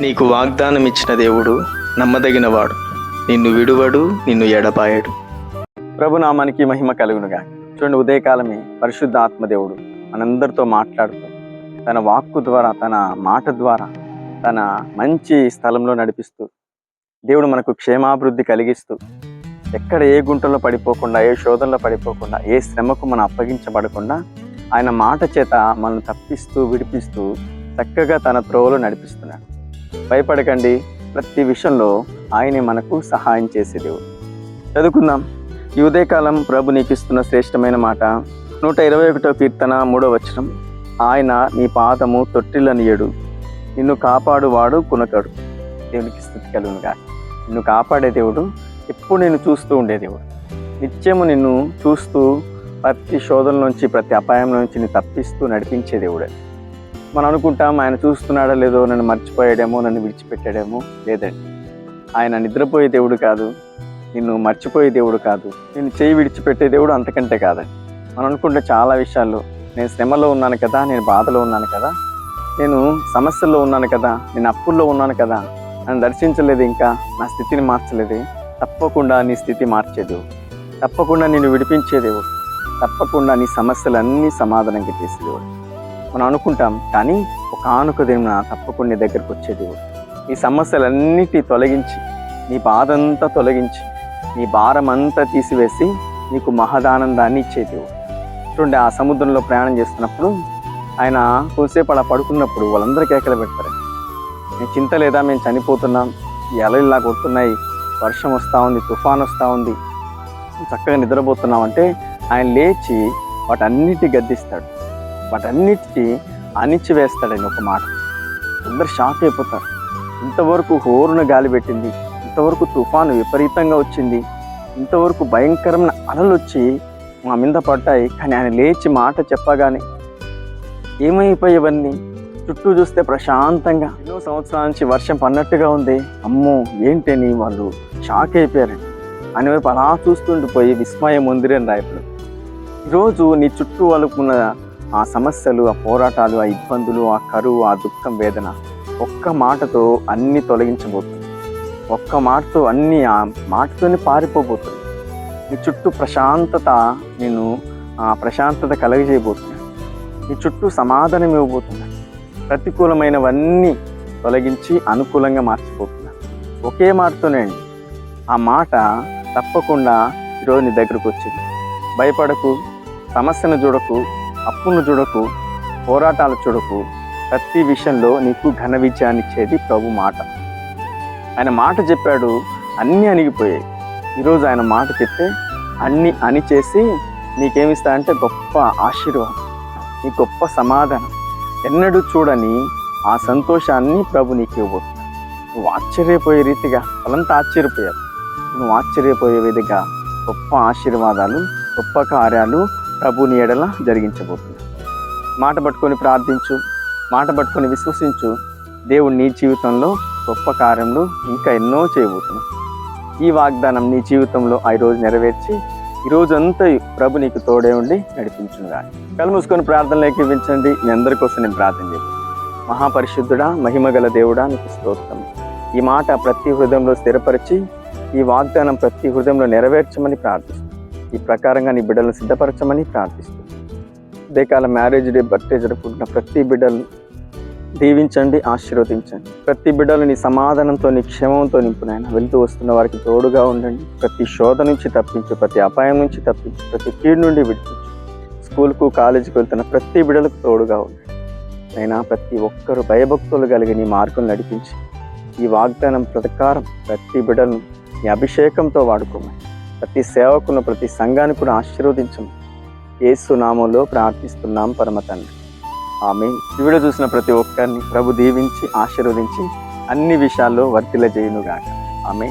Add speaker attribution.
Speaker 1: నీకు వాగ్దానం ఇచ్చిన దేవుడు నమ్మదగినవాడు. నిన్ను విడువడు నిన్ను ఎడపాయడు
Speaker 2: ప్రభునామానికి మహిమ కలుగునుగా చూడండి ఉదయకాలమే పరిశుద్ధ ఆత్మదేవుడు మనందరితో మాట్లాడుతూ తన వాక్కు ద్వారా తన మాట ద్వారా తన మంచి స్థలంలో నడిపిస్తూ దేవుడు మనకు క్షేమాభివృద్ధి కలిగిస్తూ ఎక్కడ ఏ గుంటలో పడిపోకుండా ఏ శోధనలో పడిపోకుండా ఏ శ్రమకు మనం అప్పగించబడకుండా ఆయన మాట చేత మనల్ని తప్పిస్తూ విడిపిస్తూ చక్కగా తన త్రోవలో నడిపిస్తున్నాడు. భయపడకండి. ప్రతి విషయంలో ఆయనే మనకు సహాయం చేసేదేవు. చదువుకుందాం. ఈ ఉదయకాలం ప్రభు నీకు ఇస్తున్న శ్రేష్టమైన మాట. నూట ఇరవై ఒకటో కీర్తన మూడో వచనం. ఆయన నీ పాదము తొట్టిల్లనియడు. నిన్ను కాపాడువాడు కునకడు. దేవునికి స్థుతి కలుగునుగా నిన్ను కాపాడే దేవుడు ఎప్పుడు నిన్ను చూస్తూ ఉండే దేవుడు. నిత్యము నిన్ను చూస్తూ ప్రతి శోధన నుంచి ప్రతి అపాయం నుంచి నిన్ను తప్పిస్తూ నడిపించే దేవుడు. మనం అనుకుంటాం ఆయన చూస్తున్నాడో లేదో నన్ను మర్చిపోయాడేమో నన్ను విడిచిపెట్టాడేమో లేదండి. ఆయన నిద్రపోయే దేవుడు కాదు నిన్ను మర్చిపోయే దేవుడు కాదు నేను చేయి విడిచిపెట్టే దేవుడు అంతకంటే కాదండి. మనం అనుకుంటే చాలా విషయాల్లో నేను శ్రమలో ఉన్నాను కదా నేను బాధలో ఉన్నాను కదా నేను సమస్యల్లో ఉన్నాను కదా నేను అప్పుల్లో ఉన్నాను కదా నన్ను దర్శించలేదు ఇంకా నా స్థితిని మార్చలేదు. తప్పకుండా నీ స్థితి మార్చేది తప్పకుండా నేను విడిపించేదేవు తప్పకుండా నీ సమస్యలన్నీ సమాధానంగా చేసేదేవుడు మనం అనుకుంటాం కానీ ఒక ఆనుక దిన తప్పకుండా నీ దగ్గరకు వచ్చే దేవుడు. నీ సమస్యలన్నిటి తొలగించి నీ బాధంతా తొలగించి నీ భారం అంతా తీసివేసి నీకు మహదానందాన్ని ఇచ్చే దేవుడు. చూడండి ఆ సముద్రంలో ప్రయాణం చేస్తున్నప్పుడు ఆయన కొద్దిసేపు అలా పడుకున్నప్పుడు వాళ్ళందరూ కేకలు పెడతారు. నేను చింత లేదా? మేము చనిపోతున్నాం. ఈ అలలు ఇలా కొడుతున్నాయి. వర్షం వస్తూ ఉంది తుఫాన్ వస్తూ ఉంది. చక్కగా నిద్రపోతున్నాం. అంటే ఆయన లేచి వాటన్నిటి గద్దిస్తాడు. వాటన్నిటికీ అణిచివేస్తాడని ఒక మాట. అందరు షాక్ అయిపోతారు. ఇంతవరకు హోరున గాలి పెట్టింది. ఇంతవరకు తుఫాను విపరీతంగా వచ్చింది. ఇంతవరకు భయంకరమైన అలలు వచ్చి మా మీద పడ్డాయి. కానీ ఆయన లేచి మాట చెప్పగానే ఏమైపోయేవన్నీ చుట్టూ చూస్తే ప్రశాంతంగా ఎన్నో సంవత్సరాల నుంచి వర్షం పన్నట్టుగా ఉంది. అమ్మో ఏంటని వాళ్ళు షాక్ అయిపోయారండి ఆయన వైపు అలా చూస్తుండిపోయి విస్మయం ఉందిరని రాయప్పుడు ఈరోజు నీ చుట్టూ వాళ్ళకున్న ఆ సమస్యలు ఆ పోరాటాలు ఆ ఇబ్బందులు ఆ కరువు ఆ దుఃఖం వేదన ఒక్క మాటతో అన్ని తొలగించబోతుంది. ఒక్క మాటతో అన్ని ఆ మాటతోనే పారిపోబోతుంది. నీ చుట్టూ ప్రశాంతత నేను ఆ ప్రశాంతత కలగజేయబోతున్నాడు నీ చుట్టూ సమాధానం ఇవ్వబోతున్నాడు ప్రతికూలమైనవన్నీ తొలగించి అనుకూలంగా మార్చిపోతున్నాడు ఒకే మాటతోనే అండి. ఆ మాట తప్పకుండా ఈరోజు నీ దగ్గరకు వచ్చింది భయపడకు సమస్యను చూడకు అప్పును చూడకు పోరాటాలు చూడకు. ప్రతి విషయంలో నీకు ఘన విజయాన్ని ఇచ్చేది ప్రభు మాట. ఆయన మాట చెప్పాడు అన్నీ అణిగిపోయాయి. ఈరోజు ఆయన మాట చెప్తే అన్ని అని చేసి నీకేమిస్తా అంటే గొప్ప ఆశీర్వాదం నీ గొప్ప సమాధానం. ఎన్నడూ చూడని ఆ సంతోషాన్ని ప్రభు నీకు ఇవ్వబోతున్నాడు నువ్వు ఆశ్చర్యపోయే రీతిగా వాళ్ళంతా ఆశ్చర్యపోయారు నువ్వు ఆశ్చర్యపోయే విధిగా గొప్ప ఆశీర్వాదాలు గొప్ప కార్యాలు ప్రభుని ఎడల జరిగించబోతున్నాడు మాట పట్టుకొని ప్రార్థించు మాట పట్టుకొని విశ్వసించు. దేవుడు నీ జీవితంలో గొప్ప కార్యములు ఇంకా ఎన్నో చేయబోతున్నాడు. ఈ వాగ్దానం నీ జీవితంలో ఆ రోజు నెరవేర్చి ఈ రోజంతా ప్రభు నీకు తోడే ఉండి నడిపించుగా కళ్ళు మూసుకొని ప్రార్థనలు ఎక్కించండి మీ అందరి కోసం నేను ప్రార్థన చేస్తాను. మహాపరిశుద్ధుడా మహిమగల దేవుడా నీకు స్తోత్రం. ఈ మాట ప్రతి హృదయంలో స్థిరపరిచి ఈ వాగ్దానం ప్రతి హృదయంలో నెరవేర్చమని ప్రార్థిస్తాను ఈ ప్రకారంగా నీ బిడ్డలను సిద్ధపరచమని ప్రార్థిస్తుంది ఉదయకాల మ్యారేజ్ డే బర్త్డే జరుపుకుంటున్న ప్రతి బిడ్డలను దీవించండి ఆశీర్వదించండి. ప్రతి బిడ్డలు నీ సమాధానంతో నీ క్షేమంతో నింపునైనా వెళ్తూ వస్తున్న వారికి తోడుగా ఉండండి. ప్రతి శోధ నుంచి తప్పించు ప్రతి అపాయం నుంచి తప్పించు ప్రతి కీడు నుండి విడిపించు. స్కూల్కు కాలేజీకి వెళ్తున్న ప్రతి బిడ్డలకు తోడుగా ఉండండి. అయినా ప్రతి ఒక్కరు భయభక్తులు కలిగి నీ మార్గం నడిపించి ఈ వాగ్దానం ప్రకారం ప్రతి బిడ్డలను నీ అభిషేకంతో వాడుకోమని ప్రతి సేవకును ప్రతి సంఘాన్ని కూడా ఆశీర్వదించము యేసు నామంలో ప్రార్థిస్తున్నాం పరమ తండ్రి. ఆమె ఈ వీడియో చూసిన ప్రతి ఒక్కరిని ప్రభు దీవించి ఆశీర్వదించి అన్ని విషయాల్లో వర్తిల చేయునుగాక ఆమె